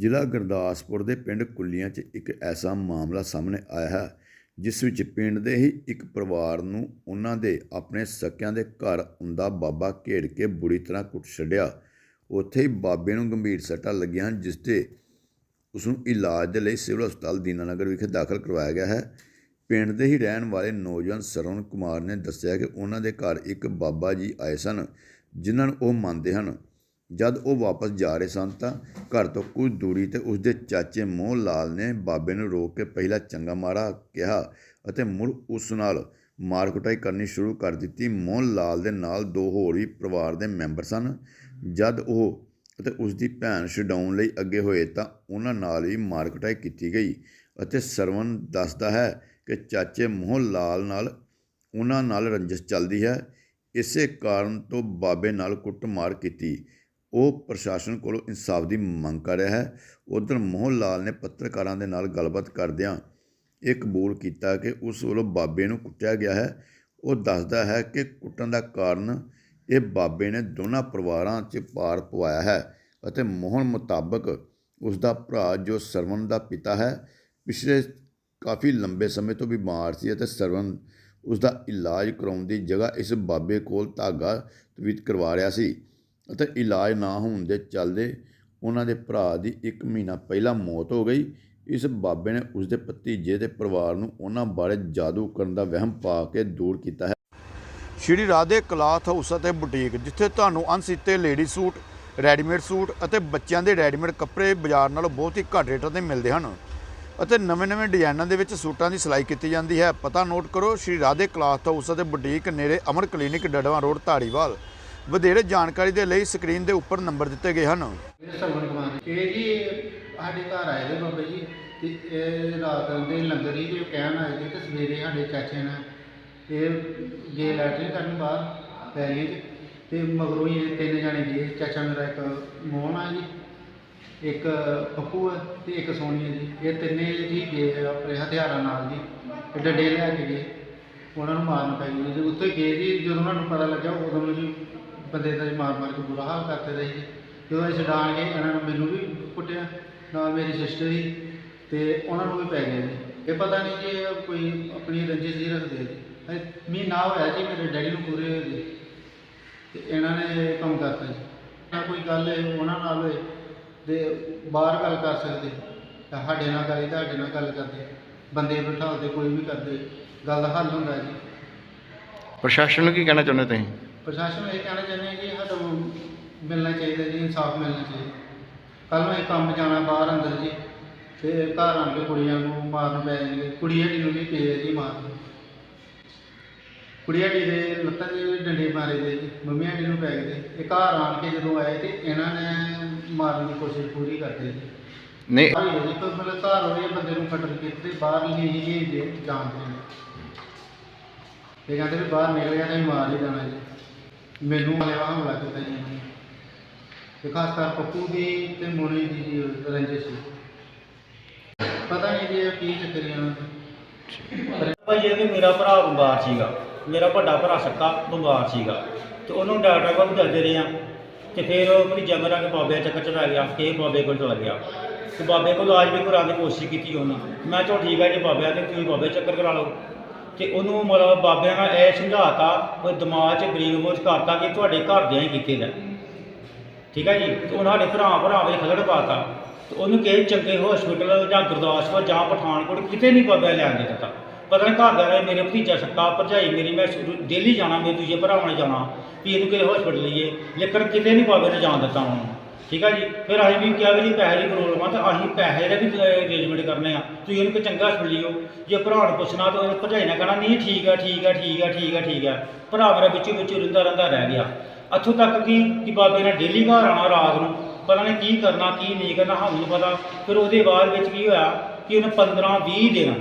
ਜ਼ਿਲ੍ਹਾ ਗੁਰਦਾਸਪੁਰ ਦੇ ਪਿੰਡ ਕੁੱਲੀਆਂ 'ਚ ਇੱਕ ਐਸਾ ਮਾਮਲਾ ਸਾਹਮਣੇ ਆਇਆ ਹੈ, ਜਿਸ ਵਿੱਚ ਪਿੰਡ ਦੇ ਹੀ ਇੱਕ ਪਰਿਵਾਰ ਨੂੰ ਉਹਨਾਂ ਦੇ ਆਪਣੇ ਸਕਿਆਂ ਦੇ ਘਰ ਆਉਂਦਾ ਬਾਬਾ ਘੇੜ ਕੇ ਬੁਰੀ ਤਰ੍ਹਾਂ ਕੁੱਟ ਛੱਡਿਆ। ਉੱਥੇ ਹੀ ਬਾਬੇ ਨੂੰ ਗੰਭੀਰ ਸੱਟਾਂ ਲੱਗੀਆਂ ਹਨ ਜਿਸ ਤੇ ਉਸ ਨੂੰ ਇਲਾਜ ਦੇ ਲਈ ਸਿਵਲ ਹਸਪਤਾਲ ਦੀਨਾਨਗਰ ਵਿਖੇ ਦਾਖਲ ਕਰਵਾਇਆ ਗਿਆ ਹੈ। ਪਿੰਡ ਦੇ ਹੀ ਰਹਿਣ ਵਾਲੇ ਨੌਜਵਾਨ ਸਰਵਣ ਕੁਮਾਰ ਨੇ ਦੱਸਿਆ ਕਿ ਉਹਨਾਂ ਦੇ ਘਰ ਇੱਕ ਬਾਬਾ ਜੀ ਆਏ ਸਨ, ਜਿਨ੍ਹਾਂ ਨੂੰ ਉਹ ਮੰਨਦੇ ਹਨ। ਜਦ ਉਹ ਵਾਪਸ ਜਾ ਰਹੇ ਸਨ ਤਾਂ ਘਰ ਤੋਂ ਕੁਝ ਦੂਰੀ ਤੇ ਉਸ ਦੇ ਚਾਚੇ ਮੋਹਨ ਲਾਲ ਨੇ ਬਾਬੇ ਨੂੰ ਰੋਕ ਕੇ ਪਹਿਲਾਂ ਚੰਗਾ ਮਾਰਾ ਕਿਹਾ ਅਤੇ ਮੁੜ ਉਸ ਨਾਲ ਮਾਰ ਕੁਟਾਈ ਕਰਨੀ ਸ਼ੁਰੂ ਕਰ ਦਿੱਤੀ। ਮੋਹਨ ਲਾਲ ਦੇ ਨਾਲ ਦੋ ਹੋਰ ਵੀ ਪਰਿਵਾਰ ਦੇ ਮੈਂਬਰ ਸਨ। ਜਦ ਉਹ ਅਤੇ ਉਸ ਦੀ ਭੈਣ ਛਡਾਉਣ ਲਈ ਅੱਗੇ ਹੋਏ ਤਾਂ ਉਹਨਾਂ ਨਾਲ ਵੀ ਮਾਰ ਕੁਟਾਈ ਕੀਤੀ ਗਈ ਅਤੇ ਸਰਵਨ ਦੱਸਦਾ ਹੈ ਕਿ ਚਾਚੇ ਮੋਹਨ ਲਾਲ ਨਾਲ ਉਹਨਾਂ ਨਾਲ ਰੰਜਿਸ਼ ਚੱਲਦੀ ਹੈ। ਇਸੇ ਕਾਰਨ ਤੋਂ ਬਾਬੇ ਨਾਲ ਕੁੱਟਮਾਰ ਕੀਤੀ। ਉਹ ਪ੍ਰਸ਼ਾਸਨ ਕੋਲੋਂ ਇਨਸਾਫ ਦੀ ਮੰਗ ਕਰ ਰਿਹਾ ਹੈ। ਉਧਰ ਮੋਹਨ ਲਾਲ ਨੇ ਪੱਤਰਕਾਰਾਂ ਦੇ ਨਾਲ ਗੱਲਬਾਤ ਕਰਦਿਆਂ ਇਹ ਕਬੂਲ ਕੀਤਾ ਕਿ ਉਸ ਵੱਲੋਂ ਬਾਬੇ ਨੂੰ ਕੁੱਟਿਆ ਗਿਆ ਹੈ। ਉਹ ਦੱਸਦਾ ਹੈ ਕਿ ਕੁੱਟਣ ਦਾ ਕਾਰਨ ਇਹ ਬਾਬੇ ਨੇ ਦੋਨਾਂ ਪਰਿਵਾਰਾਂ 'ਚ ਪਾਰ ਪਵਾਇਆ ਹੈ ਅਤੇ ਮੋਹਨ ਮੁਤਾਬਕ ਉਸ ਦਾ ਭਰਾ ਜੋ ਸਰਵਨ ਦਾ ਪਿਤਾ ਹੈ, ਪਿਛਲੇ ਕਾਫੀ ਲੰਬੇ ਸਮੇਂ ਤੋਂ ਬਿਮਾਰ ਸੀ ਅਤੇ ਸਰਵਨ ਉਸ ਦਾ ਇਲਾਜ ਕਰਾਉਣ ਦੀ ਜਗ੍ਹਾ ਇਸ ਬਾਬੇ ਕੋਲ ਧਾਗਾ ਤਵੀਤ ਕਰਵਾ ਰਿਹਾ ਸੀ। ਅਤੇ ਇਲਾਜ ਨਾ ਹੋਣ ਦੇ ਚੱਲਦੇ ਉਹਨਾਂ ਦੇ ਭਰਾ ਦੀ 1 ਮਹੀਨਾ ਪਹਿਲਾਂ ਮੌਤ ਹੋ ਗਈ। ਇਸ ਬਾਬੇ ਨੇ ਉਸ ਦੇ ਭਤੀਜੇ ਦੇ ਪਰਿਵਾਰ ਨੂੰ ਉਹਨਾਂ ਬਾਰੇ ਜਾਦੂ ਕਰਨ ਦਾ ਵਹਿਮ ਪਾ ਕੇ ਦੂਰ ਕੀਤਾ ਹੈ। ਸ਼੍ਰੀ ਰਾਧੇ ਕਲਾਥ ਹਾਊਸ ਅਤੇ ਬੁਟੀਕ, ਜਿੱਥੇ ਤੁਹਾਨੂੰ ਅਣਸੀਤੇ ਲੇਡੀ ਸੂਟ, ਰੈਡੀਮੇਡ ਸੂਟ ਅਤੇ ਬੱਚਿਆਂ ਦੇ ਰੈਡੀਮੇਡ ਕੱਪੜੇ ਬਾਜ਼ਾਰ ਨਾਲੋਂ ਬਹੁਤ ਹੀ ਘੱਟ ਰੇਟਾਂ ਤੇ ਮਿਲਦੇ ਹਨ ਅਤੇ ਨਵੇਂ-ਨਵੇਂ ਡਿਜ਼ਾਈਨਾਂ ਦੇ ਵਿੱਚ ਸੂਟਾਂ ਦੀ ਸਿਲਾਈ ਕੀਤੀ ਜਾਂਦੀ ਹੈ। ਪਤਾ ਨੋਟ ਕਰੋ, ਸ਼੍ਰੀ ਰਾਧੇ ਕਲਾਥ ਹਾਊਸ ਅਤੇ ਬੁਟੀਕ ਨੇੜੇ ਅਮਰ ਕਲੀਨਿਕ ਡੜਵਾ ਰੋਡ, ਧਾਰੀਵਾਲ। ਵਧੇਰੇ ਜਾਣਕਾਰੀ ਦੇ ਲਈ ਸਕਰੀਨ ਦੇ ਉੱਪਰ ਨੰਬਰ ਦਿੱਤੇ ਗਏ ਹਨ। ਇਹ ਸਰਵਣ ਕੁਮਾਰ ਇਹ ਜੀ, ਸਾਡੇ ਘਰ ਆਏ ਦੇ ਬਾਬਾ ਜੀ, ਤੇ ਇਹ ਰਾਤ ਦੇ ਲੰਗਰ ਹੀ ਦੇ ਕਹਿਣ ਆਏ ਸੀ ਤੇ ਸਵੇਰੇ ਸਾਡੇ ਚਾਚੇ ਨੇ ਇਹ ਗੇ ਲੈਟਰਿੰਗ ਕਰਨ ਬਾਹਰ ਪੈਰੀ ਚ ਤੇ ਮਗਰੋਂ ਹੀ ਇਹ ਤਿੰਨ ਜਾਣੇ ਗਏ। ਚਾਚਾ ਮੇਰਾ ਇੱਕ ਮੋਹਨ ਆ ਜੀ, ਇੱਕ ਪੱਪੂ ਹੈ ਤੇ ਇੱਕ ਸੋਨੀ ਹੈ ਜੀ। ਇਹ ਤਿੰਨੇ ਜੀ ਗਏ ਆਪਣੇ ਹਥਿਆਰਾਂ ਨਾਲ ਜੀ ਇਹ ਡੰਡੇ ਲੈ ਕੇ ਗਏ। ਉਹਨਾਂ ਨੂੰ ਮਾਰਨ ਪੈ ਗਈ ਜੀ। ਉੱਥੇ ਗਏ ਜੀ, ਜਦੋਂ ਉਹਨਾਂ ਨੂੰ ਪਤਾ ਲੱਗਾ ਉਦੋਂ ਜੀ ਬੰਦੇ ਦਾ ਮਾਰ ਮਾਰ ਕੇ ਬੁਰਾ ਹਾਲ ਕਰਦੇ ਰਹੇ ਜੀ। ਜਦੋਂ ਅਸੀਂ ਛਡਾਣ ਗਏ, ਇਹਨਾਂ ਨੇ ਮੈਨੂੰ ਵੀ ਕੁੱਟਿਆ, ਨਾਲ ਮੇਰੀ ਸਿਸਟਰ ਸੀ ਤੇ ਉਹਨਾਂ ਨੂੰ ਵੀ ਪੈ ਗਿਆ ਜੀ। ਇਹ ਪਤਾ ਨਹੀਂ ਜੀ ਇਹ ਕੋਈ ਆਪਣੀ ਰੰਜਿਸ਼ ਜੀ ਰੱਖਦੇ ਆ ਜੀ। ਮਹੀਨਾ ਹੋਇਆ ਜੀ ਮੇਰੇ ਡੈਡੀ ਨੂੰ ਪੂਰੇ ਹੋਏ ਜੀ। ਤੇ ਇਹਨਾਂ ਨੇ ਕੰਮ ਕਰਤਾ ਜੀ। ਨਾ ਕੋਈ ਗੱਲ ਹੈ ਉਹਨਾਂ ਨਾਲ ਹੋਏ ਤੇ ਬਾਹਰ ਗੱਲ ਕਰ ਸਕਦੇ। ਸਾਡੇ ਨਾਲ ਕਰੀ, ਤੁਹਾਡੇ ਨਾਲ ਗੱਲ ਕਰਦੇ। ਬੰਦੇ ਬਿਠਾਉਂਦੇ, ਕੋਈ ਵੀ ਕਰਦੇ। ਗੱਲ ਦਾ ਹੱਲ ਹੁੰਦਾ ਜੀ। ਪ੍ਰਸ਼ਾਸਨ ਨੂੰ ਕੀ ਕਹਿਣਾ ਚਾਹੁੰਦੇ ਤੁਸੀਂ? ਪ੍ਰਸ਼ਾਸਨ ਨੂੰ ਇਹ ਕਹਿਣਾ ਚਾਹੁੰਦੇ ਹਾਂ ਕਿ ਸਾਡਾ ਮਿਲਣਾ ਚਾਹੀਦਾ ਜੀ ਇਨਸਾਫ ਮਿਲਣਾ ਚਾਹੀਦਾ। ਕੱਲ ਨੂੰ ਇਹ ਕੰਮ ਜਾਣਾ ਬਾਹਰ ਅੰਦਰ ਜੀ ਤੇ ਘਰ ਆਣ ਕੇ ਕੁੜੀਆਂ ਨੂੰ ਮਾਰਨ ਪੈ ਜਾਣਗੇ। ਕੁੜੀ ਹੱਡੀ ਨੂੰ ਵੀ ਪਏ ਜੀ ਮਾਰਨ। ਕੁੜੀ ਹੱਡੀ ਦੇ ਲੱਤਾਂ ਦੇ ਡੰਡੇ ਮਾਰੇ ਦੇ ਜੀ ਮੰਮੀ ਹੱਡੀ ਨੂੰ ਪੈ ਗਏ ਇਹ ਘਰ ਆਣ ਕੇ ਜਦੋਂ ਆਏ ਤੇ ਇਹਨਾਂ ਨੇ ਮਾਰਨ ਦੀ ਕੋਸ਼ਿਸ਼ ਪੂਰੀ ਕਰਦੇ ਜੀ ਨਹੀਂ। ਹੀ ਜੀ ਕੋਈ ਮਤਲਬ ਘਰ ਹੋਏ ਬੰਦੇ ਨੂੰ ਖੱਟਰ ਕੀਤੇ ਬਾਹਰ ਨਹੀਂ ਹੀ ਜੀ ਜਾਣਦੇ ਨੇ ਇਹ ਕਹਿੰਦੇ ਵੀ ਬਾਹਰ ਨਿਕਲ ਗਿਆ ਤਾਂ ਅਸੀਂ ਮਾਰ ਹੀ ਦੇਣਾ ਜੀ। ਮੈਨੂੰ ਵਾਲਿਆ ਹਮਲਾ ਕੀਤਾ ਜੀ। ਇਹਨਾਂ ਨੇ ਤੇ ਖਾਸ ਕਰ ਪੱਪੂ ਦੀ ਤੇ ਮੋਨੀ ਦੀ ਰੰਜਿਸ਼ ਸੀ। ਪਤਾ ਨਹੀਂ ਜੀ ਇਹ ਕੀ ਚੱਕਰ ਹੈ ਦਾ ਭਾਈ, ਇਹ ਵੀ ਮੇਰਾ ਭਰਾ ਬਿਮਾਰ ਸੀਗਾ। ਮੇਰਾ ਵੱਡਾ ਭਰਾ ਸੱਕਾ ਬਿਮਾਰ ਸੀਗਾ। ਤੇ ਉਹਨੂੰ ਡਾਕਟਰ ਕੋਲ ਦੱਸਦੇ ਰਹੇ ਆ। ਤੇ ਫਿਰ ਉਹ ਭਤੀਜਾ ਮੇਰਾ ਕੇ ਬਾਬੇ ਦਾ ਚੱਕਰ ਚਲਾ ਗਿਆ। ਕਿ ਬਾਬੇ ਕੋਲ ਚਲਾ ਗਿਆ। ਤੇ ਬਾਬੇ ਕੋਲ ਇਲਾਜ ਵੀ ਕਰਾਉਣ ਦੀ ਕੋਸ਼ਿਸ਼ ਕੀਤੀ ਉਹਨੇ। ਮੈਂ ਚਲੋ ਠੀਕ ਹੈ ਜੀ ਬਾਬਿਆਂ ਤੇ ਤੁਸੀਂ ਬਾਬੇ ਚੱਕਰ ਕਰਾ ਲਓ। ਤੇ ਉਹਨੂੰ ਮਤਲਬ ਬਾਬਿਆਂ ਨਾਲ ਇਹ ਸਮਝਾਤਾ ਉਹ ਦਿਮਾਗ 'ਚ ਬਰੀਕ ਮੋਚ ਕਰਤਾ ਕਿ ਤੁਹਾਡੇ ਘਰਦਿਆਂ ਹੀ ਕੀਤੇ ਨੇ ਠੀਕ ਹੈ ਜੀ? ਤੇ ਉਹਨਾਂ ਸਾਡੇ ਭਰਾ ਭਰਾ ਵਿੱਚ ਖਲੜ ਪਾਤਾ। ਤੇ ਉਹਨੂੰ ਕਿਸੇ ਚੰਗੇ ਹਸਪੀਟਲ ਜਾਂ ਗੁਰਦਾਸਪੁਰ ਜਾਂ ਪਠਾਨਕੋਟ ਕਿਤੇ ਨਹੀਂ ਬਾਬਾ ਲੈਣ ਦੇ ਦਿੱਤਾ। ਪਤਾ ਨਹੀਂ ਘਰ ਦਾ ਮੇਰੇ ਭਤੀਜਾ ਸੱਕਾ ਭਰਜਾਈ ਮੇਰੀ, ਮੈਂ ਡੇਲੀ ਜਾਣਾ ਮੇਰੇ ਦੂਜੇ ਭਰਾਵਾਂ ਨੇ ਜਾਣਾ, ਵੀ ਇਹਨੂੰ ਕਿਸੇ ਹਸਪੀਟਲ ਲਈਏ? ਲੇਕਿਨ ਕਿਤੇ ਨਹੀਂ ਬਾਬੇ ਨੇ ਜਾਣ ਦਿੱਤਾ ਉਹਨੂੰ। ਠੀਕ ਹੈ ਜੀ? ਫਿਰ ਅਸੀਂ ਵੀ ਕਿਹਾ ਵੀ ਜੀ ਪੈਸੇ ਦੀ ਪ੍ਰੋਬਲਮ ਆ ਤਾਂ ਅਸੀਂ ਪੈਸੇ ਦਾ ਵੀ ਅਰੇਂਜਮੈਂਟ ਕਰਨੇ ਆ। ਤੁਸੀਂ ਇਹਨੂੰ ਕੋਈ ਚੰਗਾ ਹਸਪੀਟਲ ਲਿਓ। ਜੇ ਭਰਾ ਨੂੰ ਪੁੱਛਣਾ ਤਾਂ ਉਹਨੂੰ ਭਰਜਾਈ ਨੇ ਕਹਿਣਾ, ਨਹੀਂ, ਠੀਕ ਆ ਠੀਕ ਆ ਠੀਕ ਆ ਠੀਕ ਆ ਠੀਕ ਆ। ਭਰਾ ਮੇਰਾ ਵਿੱਚੋਂ ਵਿੱਚੋਂ ਰਹਿੰਦਾ ਰਹਿੰਦਾ ਰਹਿ ਗਿਆ। ਇੱਥੋਂ ਤੱਕ ਕਿ ਕਿ ਬਾਬੇ ਨੇ ਡੇਲੀ ਘਰ ਆਉਣਾ ਰਾਤ ਨੂੰ। ਪਤਾ ਨਹੀਂ ਕੀ ਕਰਨਾ, ਕੀ ਨਹੀਂ ਕਰਨਾ, ਸਾਨੂੰ ਪਤਾ। ਫਿਰ ਉਹਦੇ ਬਾਅਦ ਵਿੱਚ ਕੀ ਹੋਇਆ ਕਿ ਉਹਨੇ 15 20 ਦਿਨ,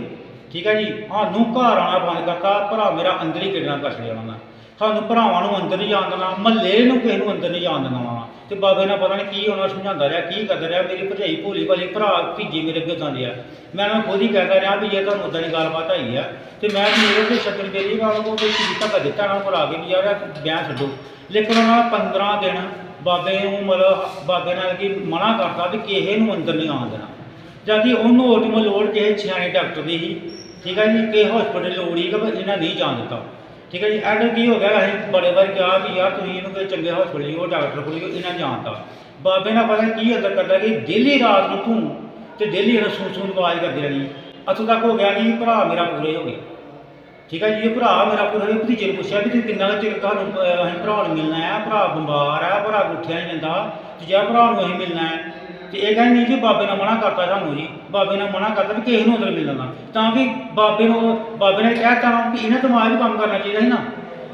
ਠੀਕ ਹੈ ਜੀ, ਸਾਨੂੰ ਘਰ ਆਉਣਾ ਬੰਦ ਕਰਤਾ। ਭਰਾ ਮੇਰਾ ਅੰਦਰ ਹੀ ਕਿਡਨਾ ਕਰ ਛੱਡਿਆ ਉਹਨਾਂ ਸਾਨੂੰ ਭਰਾਵਾਂ ਨੂੰ ਅੰਦਰ ਨਹੀਂ ਜਾਣ ਦੇਣਾ, ਮਹੱਲੇ ਨੂੰ ਕਿਸੇ ਨੂੰ ਅੰਦਰ ਨਹੀਂ ਜਾਣ ਦੇਣਾ ਵਾ ਤੇ ਬਾਬੇ ਨੇ ਪਤਾ ਨਹੀਂ ਕੀ ਉਹਨਾਂ ਨੂੰ ਸਮਝਾਉਂਦਾ ਰਿਹਾ, ਕੀ ਕਰਦਾ ਰਿਹਾ, ਮੇਰੀ ਭਰਜਾਈ ਭੋਲੀ ਭਾਲੀ ਭਰਾ ਭੀਜੀ ਮੇਰੇ ਅੱਗੇ ਜਾਂਦੇ ਆ। ਮੈਂ ਉਹਨਾਂ ਨੂੰ ਖੁਦ ਹੀ ਕਹਿੰਦਾ ਰਿਹਾ ਵੀ ਜੇ ਤੁਹਾਨੂੰ ਉਦਾਂ ਦੀ ਗੱਲਬਾਤ ਆਈ ਆ, ਤੇ ਮੈਂ ਮੇਰੇ ਤੇ ਸ਼ਕਲ ਬੇਲੀ ਵਾਲਾ ਕੋ ਕੋਈ ਧੱਕਾ ਦਿੱਤਾ ਨਾ ਕੋਲ ਆ ਕੇ ਵੀ ਯਾਰ ਇਹ ਛੱਡੋ। ਲੇਕਿਨ ਉਹਨਾਂ ਨੇ 15 ਦਿਨ ਬਾਬੇ ਨੂੰ ਮਤਲਬ ਬਾਬੇ ਨਾਲ ਕੀ ਮਨਾ ਕਰਤਾ ਵੀ ਕਿਸੇ ਨੂੰ ਅੰਦਰ ਨਹੀਂ ਆਉਣ ਦੇਣਾ। ਜਦਕਿ ਉਹਨੂੰ ਉਲਟਮ ਲੋੜ ਕਿਸੇ ਸਿਆਣੇ ਡਾਕਟਰ ਦੀ ਸੀ ਠੀਕ ਹੈ ਜੀ, ਕਿ ਹਸਪੀਟਲ ਲੋੜ ਹੀ ਕਿ ਵੀ ਇਹਨਾਂ ਨਹੀਂ ਜਾਣ ਦਿੱਤਾ। ਠੀਕ ਹੈ ਜੀ ਐਡ ਕੀ ਹੋ ਗਿਆ ਅਸੀਂ ਬੜੇ ਵਾਰ ਕਿਹਾ ਕਿ ਯਾਰ ਤੁਸੀਂ ਇਹਨੂੰ ਕੋਈ ਚੰਗੇ ਹਸਪੀਟਲ ਉਹ ਡਾਕਟਰ ਕੋਲ ਇਹਨਾਂ ਜਾਣਤਾ ਬਾਬੇ ਨਾਲ ਪਤਾ ਕੀ ਅੰਦਰ ਕਰਦਾ ਕਿ ਡੇਲੀ ਰਾਤ ਨੂੰ ਤੂੰ ਤੇ ਡੇਲੀ ਇਹਨਾਂ ਸੂੰ ਸੂੰ ਆਵਾਜ਼ ਕਰਦੇ ਰਹਿਣੀ। ਇੱਥੋਂ ਤੱਕ ਹੋ ਗਿਆ ਕਿ ਭਰਾ ਮੇਰਾ ਪੂਰੇ ਹੋ ਗਏ। ਠੀਕ ਹੈ ਜੀ, ਇਹ ਭਰਾ ਮੇਰਾ ਪੂਰਾ ਹੋਇਆ ਭਤੀਜੇ ਨੂੰ ਪੁੱਛਿਆ ਵੀ ਤੂੰ ਕਿੰਨਾ ਕੁ ਚਿਰ ਤੁਹਾਨੂੰ ਅਸੀਂ ਭਰਾ ਨੂੰ ਮਿਲਣਾ ਹੈ? ਭਰਾ ਬਿਮਾਰ ਹੈ, ਭਰਾ ਗੁੱਠਿਆ ਨਹੀਂ ਜਾਂਦਾ। ਤੇ ਜੇ ਭਰਾ ਨੂੰ ਅਸੀਂ ਮਿਲਣਾ ਹੈ ਤੇ ਇਹ ਕਹਿੰਦੇ ਨਹੀਂ ਜੀ ਬਾਬੇ ਨੇ ਮਨਾ ਕਰਤਾ ਸਾਨੂੰ ਜੀ ਬਾਬੇ ਨੇ ਮਨਾ ਕਰਤਾ ਵੀ ਕਿਸੇ ਨੂੰ ਅੰਦਰ ਮਿਲਣਾ ਤਾਂ ਕਿ ਬਾਬੇ ਨੂੰ ਬਾਬੇ ਨੇ ਕਹਿਤਾ ਨਾ ਕਿ ਇਹਨਾਂ ਦਿਮਾਗ ਵੀ ਕੰਮ ਕਰਨਾ ਚਾਹੀਦਾ ਸੀ ਨਾ।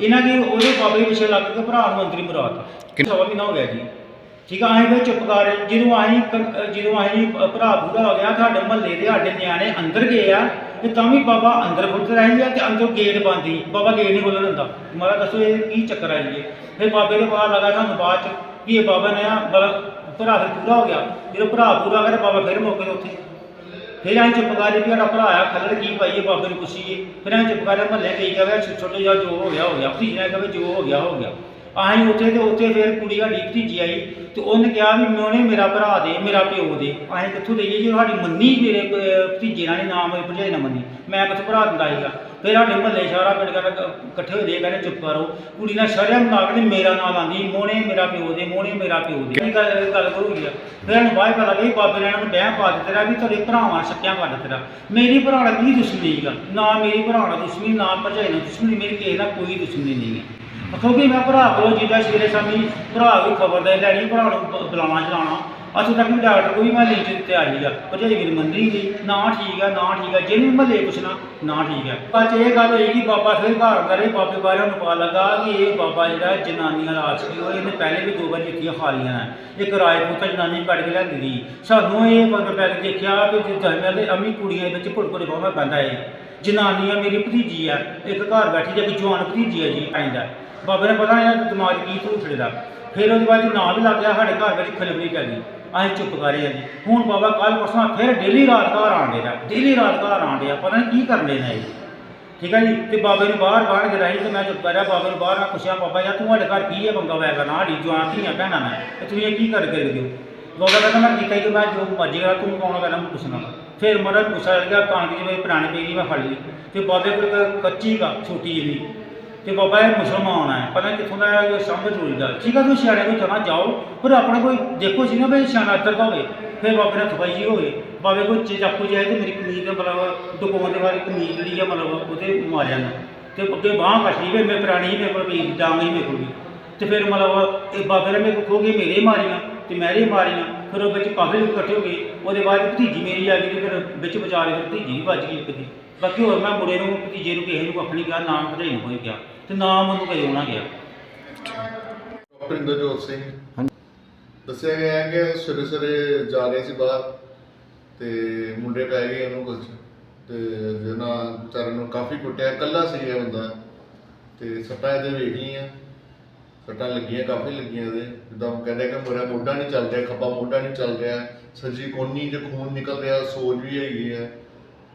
ਇਹਨਾਂ ਕੀ ਉਹਦੇ ਬਾਬੇ ਦੇ ਪਿੱਛੇ ਲੱਗ ਕੇ ਭਰਾ ਨੂੰ ਅੰਦਰ ਹੀ ਮਰਾਤਾ ਸਵਾ ਮਹੀਨਾ ਹੋ ਗਿਆ ਜੀ। ਠੀਕ ਆ ਅਸੀਂ ਫਿਰ ਚੁੱਪ ਕਰ ਜਦੋਂ ਅਸੀਂ ਜਦੋਂ ਅਸੀਂ ਭਰਾ ਪੂਰਾ ਹੋ ਗਿਆ ਸਾਡੇ ਮਹੱਲੇ ਦੇ ਸਾਡੇ ਨਿਆਣੇ ਅੰਦਰ ਗਏ ਆ ਤੇ ਤਾਂ ਵੀ ਬਾਬਾ ਅੰਦਰ ਖੁੱਲ੍ਹ ਰਹੀ ਆ ਤੇ ਅੰਦਰ ਗੇਟ ਬੰਦ ਬਾਬਾ ਗੇਟ ਨਹੀਂ ਖੋਲ੍ਹਣ ਦਿੰਦਾ। ਮਾਰਾ ਦੱਸੋ ਇਹ ਕੀ ਚੱਕਰ ਆ ਜੀ? ਫਿਰ ਬਾਬੇ ਦੇ ਬਾਹਰ ਲਗਾ ਸਾਨੂੰ ਬਾਅਦ ਚ ਵੀ ਇਹ ਬਾਬਾ ਨੇ ਆ ਮਤਲਬ ਭਰਾ ਫਿਰ ਪੂਰਾ ਹੋ ਗਿਆ। ਜਦੋਂ ਭਰਾ ਪੂਰਾ ਹੋ ਤੇ ਬਾਬਾ ਫਿਰ ਮੌਕੇ ਉੱਥੇ। ਫਿਰ ਅਸੀਂ ਚੁੱਪ ਕਰੇ ਵੀ ਸਾਡਾ ਭਰਾ ਆ, ਖੱਲੜ ਕੀ ਪਾਈਏ, ਬਾਬੇ ਨੂੰ ਪੁੱਛੀਏ। ਫਿਰ ਅਸੀਂ ਚੁੱਪ ਕਰ ਮਹੱਲੇ ਗਈ ਜਾਵੇ ਛੋਟੇ ਜਿਹਾ ਜੋ ਹੋ ਗਿਆ ਹੋ ਗਿਆ। ਭਤੀਜੇ ਕਹੇ ਜੋ ਹੋ ਗਿਆ ਹੋ ਗਿਆ। ਅਸੀਂ ਉੱਥੇ ਤੇ ਉੱਥੇ ਫਿਰ ਕੁੜੀ ਸਾਡੀ ਭਤੀਜੀ ਆਈ ਤੇ ਉਹਨੇ ਕਿਹਾ ਵੀ ਮੋਨੇ ਮੇਰਾ ਭਰਾ ਦੇ, ਮੇਰਾ ਪਿਓ ਦੇ। ਅਸੀਂ ਕਿੱਥੋਂ ਦੇਈਏ ਜੇ ਸਾਡੀ ਮੰਨੀ ਮੇਰੇ ਭਤੀਜੇ ਨਾਲ ਨਾਮ ਮੇਰੇ ਭਰਜਾਈ ਨਾ ਮੰਨੀ। ਮੈਂ ਕਿੱਥੋਂ ਭਰਾ ਦਿੰਦਾ ਸੀਗਾ। ਫਿਰ ਸਾਡੇ ਮਹੱਲੇ ਸਾਰਾ ਪਿੰਡ ਕਰ ਇਕੱਠੇ ਹੋਏ ਦੇ ਕਹਿੰਦੇ ਚੁੱਪ ਕਰੋ। ਕੁੜੀ ਨਾਲ ਸ਼ਰਮ ਲਾ ਕੇ ਮੇਰਾ ਨਾਂ ਆਂਦੀ ਮੋਨੇ ਮੇਰਾ ਪਿਓ ਦੇ ਮੋਨੇ ਮੇਰਾ ਪਿਓ ਦੇ। ਕੀ ਗੱਲ, ਇਹ ਗੱਲ ਹੋ ਆ। ਫਿਰ ਇਹਨੂੰ ਬਾਅਦ ਪਤਾ ਲੱਗਾ ਬਾਬੇ ਨੇ ਇਹਨਾਂ ਨੂੰ ਡੈਮ ਪਾ ਦਿੱਤਾ, ਵੀ ਤੁਹਾਡੇ ਭਰਾਵਾਂ ਸ਼ੱਕਿਆਂ ਕਰ ਦਿੱਤਾ। ਮੇਰੀ ਭਰਾ ਨਾਲ ਕੀ ਦੁਸ਼ਮਣੀ ਸੀਗਾ ਨਾ ਮੇਰੀ ਭਰਾ ਨਾਲ ਦੁਸ਼ਮਣੀ, ਨਾ ਭਰਜਾਈ ਨਾਲ ਦੁਸ਼ਮਣੀ, ਮੇਰੀ ਕਿਸੇ ਨਾਲ ਕੋਈ ਦੁਸ਼ਮਣੀ ਨਹੀਂ ਹੈ। ਕਿਉਂਕਿ ਮੈਂ ਭਰਾ ਕੋਲ ਜਿੱਦਾਂ ਸਵੇਰੇ ਸ਼ਾਮੀ ਭਰਾ ਵੀ ਖਬਰ ਦੇ ਲੈਣੀ, ਭਰਾ ਨੂੰ ਬੁਲਾਉਣਾ, ਚਲਾਉਣਾ। ਅੱਜ ਤੱਕ ਵੀ ਡਾਕਟਰ ਕੋਈ ਮੈਂ ਲੀਚ ਦਿੱਤੇ ਆਈ ਆ ਭਰਜਾਈ ਮੇਰੀ ਮੰਨੀ ਗਈ ਨਾ ਠੀਕ ਆ, ਨਾ ਠੀਕ ਆ ਜਿਹਨੂੰ ਵੀ ਮਹੱਲੇ ਪੁੱਛਣਾ, ਨਾ ਠੀਕ ਆ। ਬਾਅਦ ਇਹ ਗੱਲ ਹੋਈ ਕਿ ਬਾਬਾ ਫਿਰ ਘਰ ਕਰੇ, ਬਾਬੇ ਬਾਰੇ ਨੂੰ ਪਤਾ ਲੱਗਾ ਕਿ ਇਹ ਬਾਬਾ ਜਿਹੜਾ ਜਨਾਨੀਆਂ ਦਾ ਆਸ਼ਕੀ ਉਹ ਇਹਨੇ ਪਹਿਲੇ ਵੀ ਦੋ ਵਾਰ ਜਿੱਤੀਆਂ ਖਾਲੀਆਂ ਹੈ ਇੱਕ ਰਾਜਪੂਤ ਜਨਾਨੀ ਕੱਢ ਕੇ ਲਿਆਂਦੀ ਦੀ ਸਾਨੂੰ ਇਹ ਪਤਾ ਪੈ ਕੇ ਦੇਖਿਆ ਕਿ ਜਿੱਦਾਂ ਦੇ ਅਮੀ ਕੁੜੀਆਂ ਵਿੱਚ ਭੁੜਕੁੜੇ ਬਾਹਾਂ ਪੈਂਦਾ ਹੈ ਜਨਾਨੀਆਂ ਮੇਰੀ ਭਤੀਜੀ ਆ, ਇੱਕ ਘਰ ਬੈਠੀ ਜੇ ਇੱਕ ਜਵਾਨ ਭਤੀਜੀ ਆ ਜੀ ਆਇੰਦਾ ਬਾਬੇ ਨੇ ਪਤਾ ਇਹਨਾਂ ਦਿਮਾਗ ਕੀ ਧੂਠੜੇ ਦਾ ਫਿਰ ਉਹਦੇ ਬਾਅਦ 'ਚ ਨਾਂ ਵੀ ਲੱਗ ਗਿਆ, ਸਾਡੇ ਘਰ ਵਿੱਚ ਖਲਬਲੀ ਪੈ ਗਈ। ਅਸੀਂ ਚੁੱਪ ਕਰ ਆ ਜੀ। ਹੁਣ ਬਾਬਾ ਕੱਲ ਪਰਸੋਂ ਫਿਰ ਡੇਲੀ ਰਾਤ ਘਰ ਆਉਂਦੇ ਆ, ਡੇਲੀ ਰਾਤ ਘਰ ਆਉਂਦੇ ਆ। ਪਤਾ ਨਹੀਂ ਕੀ ਕਰਨ ਦੇ ਨੇ ਇਹ। ਠੀਕ ਹੈ ਜੀ? ਤੇ ਬਾਬੇ ਨੂੰ ਬਾਹਰ ਬਾਹਰ ਗਰਾਈ ਤੇ ਮੈਂ ਚੁੱਪ ਕਰਿਆ ਬਾਬੇ ਨੂੰ ਬਾਹਰ ਮੈਂ ਪੁੱਛਿਆ, ਬਾਬਾ ਯਾਰ ਤੂੰ ਸਾਡੇ ਘਰ ਕੀ ਹੈ ਬੰਗਾ ਹੋਇਆ ਕਰਨਾ ਸਾਡੀ ਜਵਾਨ ਧੀਆਂ ਭੈਣਾਂ ਮੈਂ ਤੇ ਤੁਸੀਂ ਇਹ ਕੀ ਕਰ ਕੇ ਦਿਓ ਬਾਬਾ ਕਹਿੰਦਾ, ਮੈਂ ਕੀਤਾ ਕਿ ਮੈਂ ਜੋ ਮਰਜ਼ੀ ਕਰਾਂ, ਤੂੰ ਕੌਣ ਕਹਿੰਦਾ, ਮੈਂ ਪੁੱਛਣਾ ਫਿਰ ਮਰਾ ਪੁੱਛਿਆ ਲੱਗਿਆ, ਕਣਕ ਜਿਵੇਂ ਪੁਰਾਣੀ ਪਈ ਮੈਂ ਫੜ ਲਈ। ਤੇ ਬਾਬੇ ਕੋਲ ਕੱਚੀ ਕਾ ਛੋਟੀ ਜਿਹੀ। ਤੇ ਬਾਬਾ ਇਹ ਮੁਸਲਮਾਨ ਹੈ ਪਤਾ ਨਹੀਂ ਕਿੱਥੋਂ ਦਾ ਹੈ, ਇਹ ਸਮਝ ਹੋਈ ਦਾ ਠੀਕ ਆ ਤੁਸੀਂ ਸਿਆਣੇ ਕੋਲ ਚਲਾ ਜਾਓ ਪਰ ਆਪਣਾ ਕੋਈ ਦੇਖੋ ਸੀ ਨਾ ਵੀ ਸਿਆਣਾ ਇੱਧਰ ਦਾ ਹੋਵੇ ਫਿਰ ਬਾਬੇ ਨਾਲ ਥਪਾਈ ਹੋਵੇ। ਬਾਬੇ ਕੋਈ ਚੀਜ਼ ਚਾਕੂ ਜਾਏ ਤੇ ਮੇਰੀ ਕਮੀਜ਼ ਦੇ ਮਤਲਬ ਦੁਕਾਨ ਦੇ ਵਾਲੀ ਕਮੀਜ਼ ਜਿਹੜੀ ਆ ਮਤਲਬ ਉਹਦੇ ਮਾਰਿਆ ਨਾ ਤੇ ਅੱਗੇ ਬਾਂਹ ਕੱਟੀ ਵੀ ਮੈਂ ਪੁਰਾਣੀ ਸੀ ਮੇਰੇ ਕੋਲ ਵੀ ਡਾਂਗ ਹੀ ਮੇਰੇ ਕੋਲ ਵੀ। ਤੇ ਫਿਰ ਮਤਲਬ ਇਹ ਬਾਬੇ ਨੇ ਮੇਰੇ ਕੋਲ ਖੋ ਕੇ ਮੇਰੇ ਮਾਰੀਆਂ ਤੇ ਮੇਰੇ ਮਾਰੀਆਂ ਫਿਰ ਉਹ ਵਿੱਚ ਕਾਫੀ ਲੋਕ ਇਕੱਠੇ ਹੋ ਗਏ। ਉਹਦੇ ਬਾਅਦ ਭਤੀਜੀ ਮੇਰੀ ਆ ਗਈ ਤੇ ਫਿਰ ਵਿੱਚ ਵਿਚਾਰੇ ਫਿਰ ਭਤੀਜੀ ਵੀ ਵੱਜ ਗਈ ਇੱਕ ਦੀ। ਬਾਕੀ ਹੋਰ ਮੈਂ ਮੁੰਡੇ ਨੂੰ ਭਤੀਜੇ ਨੂੰ ਕਿਸੇ ਨੂੰ ਕੱਖ ਨਹੀਂ ਕਿਹਾ ਨਾਮ ਭਜਾਈ ਨੂੰ ਕੋਈ ਕਿਹਾ। ਤੇ ਨਾਮ ਉਹਨੂੰ ਕਦੇ ਹੋਣਾ ਗਿਆ। ਡਾਕਟਰ ਇੰਦਰਜੋਤ ਸਿੰਘ। ਦੱਸਿਆ ਗਿਆ ਹੈ ਕਿ ਸਵੇਰੇ ਸਵੇਰੇ ਜਾ ਰਹੇ ਸੀ ਬਾਹਰ ਤੇ ਮੁੰਡੇ ਪੈ ਗਏ ਉਹਨੂੰ ਕੁਝ ਤੇ ਜਿਹਨਾਂ ਵਿਚਾਰੇ ਨੂੰ ਕਾਫੀ ਕੁੱਟਿਆ। ਕੱਲਾ ਸੀ ਇਹ ਬੰਦਾ ਤੇ ਸੱਟਾਂ ਇਹਦੇ ਵੇਖ ਲਈਆਂ। ਸੱਟਾਂ ਲੱਗੀਆਂ, ਕਾਫੀ ਲੱਗੀਆਂ ਇਹਦੇ। ਜਿੱਦਾਂ ਉਹ ਕਹਿੰਦੇ ਕਿ ਮੇਰਾ ਮੋਢਾ ਨਹੀਂ ਚੱਲ ਰਿਹਾ, ਖੱਬਾ ਮੋਢਾ ਨਹੀਂ ਚੱਲ ਰਿਹਾ। ਸੱਜੀ ਕੋਨੀ 'ਚ ਖੂਨ ਨਿਕਲ ਰਿਹਾ, ਸੋਜ ਵੀ ਹੈਗੀ ਹੈ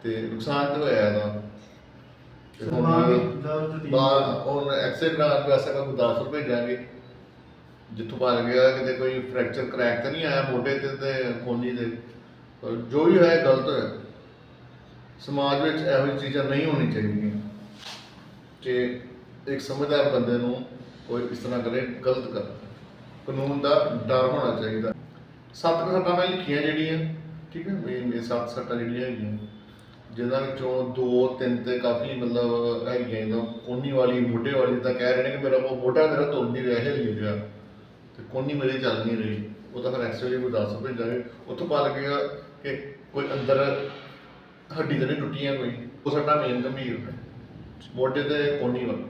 ਤੇ ਨੁਕਸਾਨ ਤਾਂ ਹੋਇਆ ਇਹਦਾ। ਬਾਹਰ ਹੁਣ ਐਕਸਰੇ ਕਰਾਉਣ ਵਾਸਤੇ ਆਪਾਂ ਗੁਰਦਾਸਪੁਰ ਭੇਜਾਂਗੇ ਜਿੱਥੋਂ ਪਾ ਗਿਆ ਕਿਤੇ ਕੋਈ ਫ੍ਰੈਕਚਰ ਕਰੈਕ ਤਾਂ ਨਹੀਂ ਆਇਆ ਮੋਢੇ ਤੇ ਤੇ ਕੋਨੀ ਤੇ ਪਰ ਜੋ ਵੀ ਹੋਇਆ ਗਲਤ ਹੋਇਆ। ਸਮਾਜ ਵਿੱਚ ਇਹੋ ਜਿਹੀ ਚੀਜ਼ਾਂ ਨਹੀਂ ਹੋਣੀ ਚਾਹੀਦੀਆਂ। ਕਿ ਇੱਕ ਸਮਝਦਾਰ ਬੰਦੇ ਨੂੰ ਕੋਈ ਇਸ ਤਰ੍ਹਾਂ ਕਰੇ ਗਲਤ ਕਰ। ਕਾਨੂੰਨ ਦਾ ਡਰ ਹੋਣਾ ਚਾਹੀਦਾ। ਸੱਤ ਸੱਟਾਂ ਮੈਂ ਲਿਖੀਆਂ ਜਿਹੜੀਆਂ ਠੀਕ ਹੈ ਮੇਨ ਇਹ ਸੱਤ ਸੱਟਾਂ ਜਿਹੜੀਆਂ ਹੈਗੀਆਂ। ਜਿਹਨਾਂ ਵਿੱਚੋਂ ਦੋ, ਤਿੰਨ ਤੇ ਕਾਫੀ ਮਤਲਬ ਹੈਗੀਆਂ ਇਹਨਾਂ ਕੋਨੀ ਵਾਲੀ, ਮੋਢੇ ਵਾਲੀ ਤਾਂ ਕਹਿ ਰਹੇ ਨੇ ਕਿ ਮੇਰਾ ਉਹ ਮੋਢਾ ਮੇਰਾ ਤੁਰ ਨਹੀਂ ਰਿਹਾ ਹਿੱਲ ਨਹੀਂ ਰਿਹਾ ਤੇ ਕੋਨੀ ਮੇਰੀ ਚੱਲ ਨਹੀਂ ਰਹੀ। ਉਹ ਤਾਂ ਫਿਰ ਐਕਸਰੇ ਨੂੰ ਦੱਸ ਭੇਜਾਂਗੇ। ਉੱਥੋਂ ਪਤਾ ਲੱਗੇਗਾ ਕਿ ਕੋਈ ਅੰਦਰ ਹੱਡੀ ਤਾਂ ਨਹੀਂ ਟੁੱਟੀਆਂ ਕੋਈ। ਉਹ ਸਾਡਾ ਮੇਨ ਗੰਭੀਰ ਹੈ। ਮੋਢੇ ਤੇ ਕੋਨੀ ਵਾਲੀ।